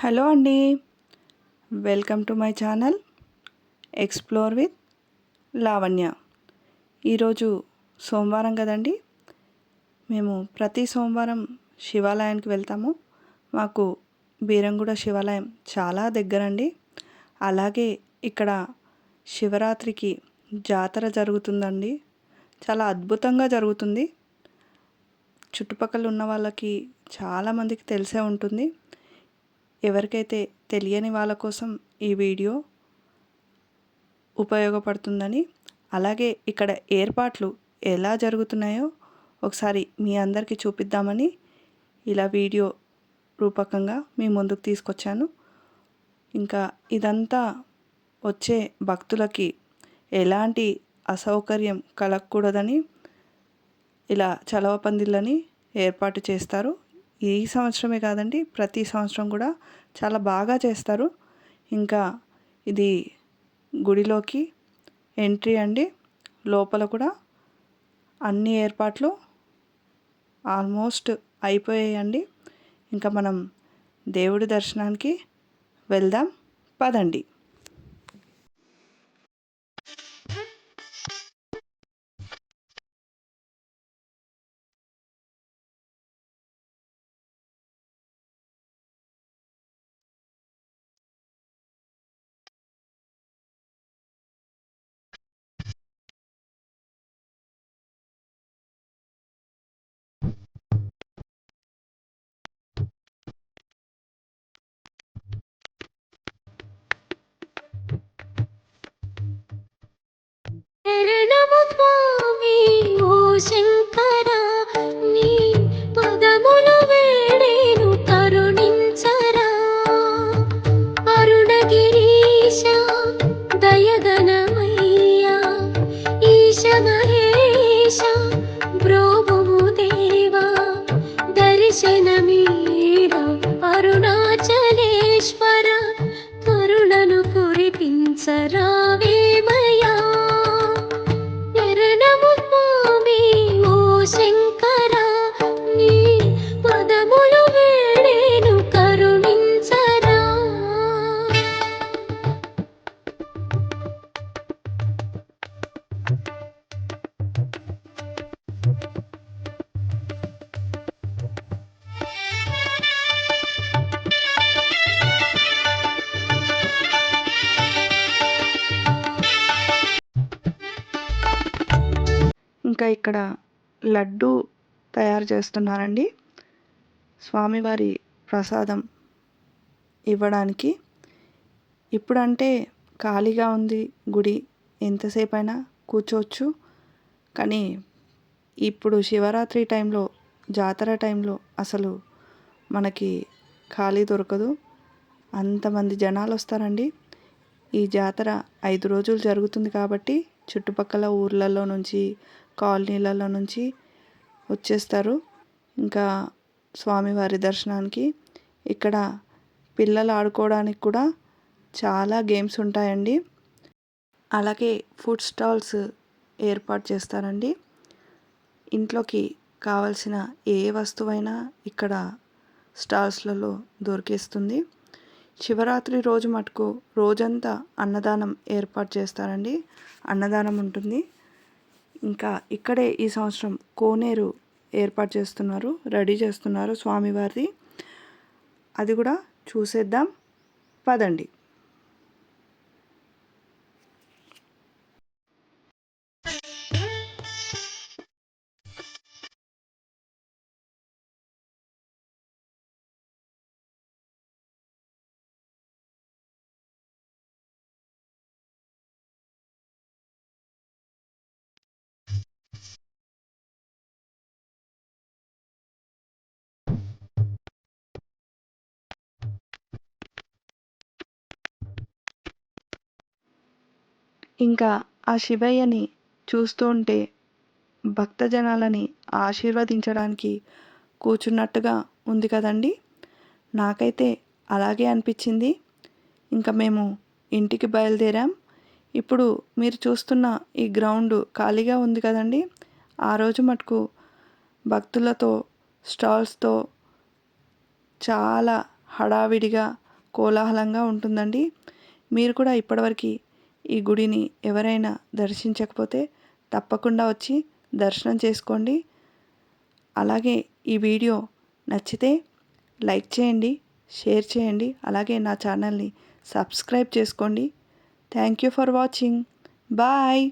Hello అండి. Welcome to my channel explore with Lavanya. ఈరోజు సోమవారం కదండి. మేము ప్రతి సోమవారం శివాలయానికి వెళ్తాము. మాకు బీరంగూడ శివాలయం చాలా దగ్గరండి. అలాగే ఇక్కడ శివరాత్రికి జాతర జరుగుతుందండి. చాలా అద్భుతంగా జరుగుతుంది. చుట్టుపక్కల ఉన్న వాళ్ళకి చాలామందికి తెలిసే ఉంటుంది. ఎవరికైతే తెలియని వాళ్ళ కోసం ఈ వీడియో ఉపయోగపడుతుందని అలాగే ఇక్కడ ఏర్పాట్లు ఎలా జరుగుతున్నాయో ఒకసారి మీ అందరికీ చూపిద్దామని ఇలా వీడియో రూపకంగా మీ ముందుకు తీసుకొచ్చాను. ఇంకా ఇదంతా వచ్చే భక్తులకి ఎలాంటి అసౌకర్యం కలగకూడదని ఇలా చలవ పందిళ్ళని ఏర్పాటు చేస్తారు. ఈ సంవత్సరమే కాదండి ప్రతి సంవత్సరం కూడా చాలా బాగా చేస్తారు. ఇంకా ఇది గుడిలోకి ఎంట్రీ అండి. లోపల కూడా అన్ని ఏర్పాట్లు ఆల్మోస్ట్ అయిపోయాయండి. ఇంకా మనం దేవుడి దర్శనానికి వెళ్దాం. పదండి. శరణము స్వామి ఓ శంకర నీ పదములు వేడేను కరుణించరా. అరుణగిరీశ దయగనమయ్యా ఈశ మహేశ బ్రోభుము దేవా దర్శనమీర అరుణాచలేశ్వర కరుణను కురిపించరావేమయా ఇంకా ఇక్కడ లడ్డు తయారు చేస్తున్నారండి. స్వామివారి ప్రసాదం ఇవ్వడానికి. ఇప్పుడంటే ఖాళీగా ఉంది గుడి. ఎంతసేపు అయినా కూర్చోవచ్చు. కానీ ఇప్పుడు శివరాత్రి టైంలో జాతర టైంలో అసలు మనకి ఖాళీ దొరకదు. అంతమంది జనాలు వస్తారండి. ఈ జాతర ఐదు రోజులు జరుగుతుంది కాబట్టి చుట్టుపక్కల ఊర్లలో నుంచి కాలనీలలో నుంచి వచ్చేస్తారు. ఇంకా స్వామివారి దర్శనానికి ఇక్కడ పిల్లలు ఆడుకోవడానికి కూడా చాలా గేమ్స్ ఉంటాయండి. అలాగే ఫుడ్ స్టాల్స్ ఏర్పాటు చేస్తారండి. ఇంట్లోకి కావలసిన ఏ వస్తువైనా ఇక్కడ స్టాల్స్లలో దొరికేస్తుంది. శివరాత్రి రోజు మటుకు రోజంతా అన్నదానం ఏర్పాటు చేస్తారండి. అన్నదానం ఉంటుంది. ఇంకా ఇక్కడే ఈ సంవత్సరం కోనేరు ఏర్పాటు చేస్తున్నారు రెడీ చేస్తున్నారు స్వామివారిది. అది కూడా చూసేద్దాం. పదండి. ఇంకా ఆ శివయ్యని చూస్తూ ఉంటే భక్తజనాలని ఆశీర్వదించడానికి కూర్చున్నట్టుగా ఉంది కదండి. నాకైతే అలాగే అనిపించింది. ఇంకా మేము ఇంటికి బయలుదేరాం. ఇప్పుడు మీరు చూస్తున్న ఈ గ్రౌండ్ ఖాళీగా ఉంది కదండి. ఆ రోజు మటుకు భక్తులతో స్టాల్స్తో చాలా హడావిడిగా కోలాహలంగా ఉంటుందండి. మీరు కూడా ఇప్పటివరకు ఈ గుడిని ఎవరైనా దర్శించకపోతే తప్పకుండా వచ్చి దర్శనం చేసుకోండి. అలాగే ఈ వీడియో నచ్చితే లైక్ చేయండి షేర్ చేయండి అలాగే నా ఛానల్ని సబ్స్క్రైబ్ చేసుకోండి. Thank you for watching. Bye.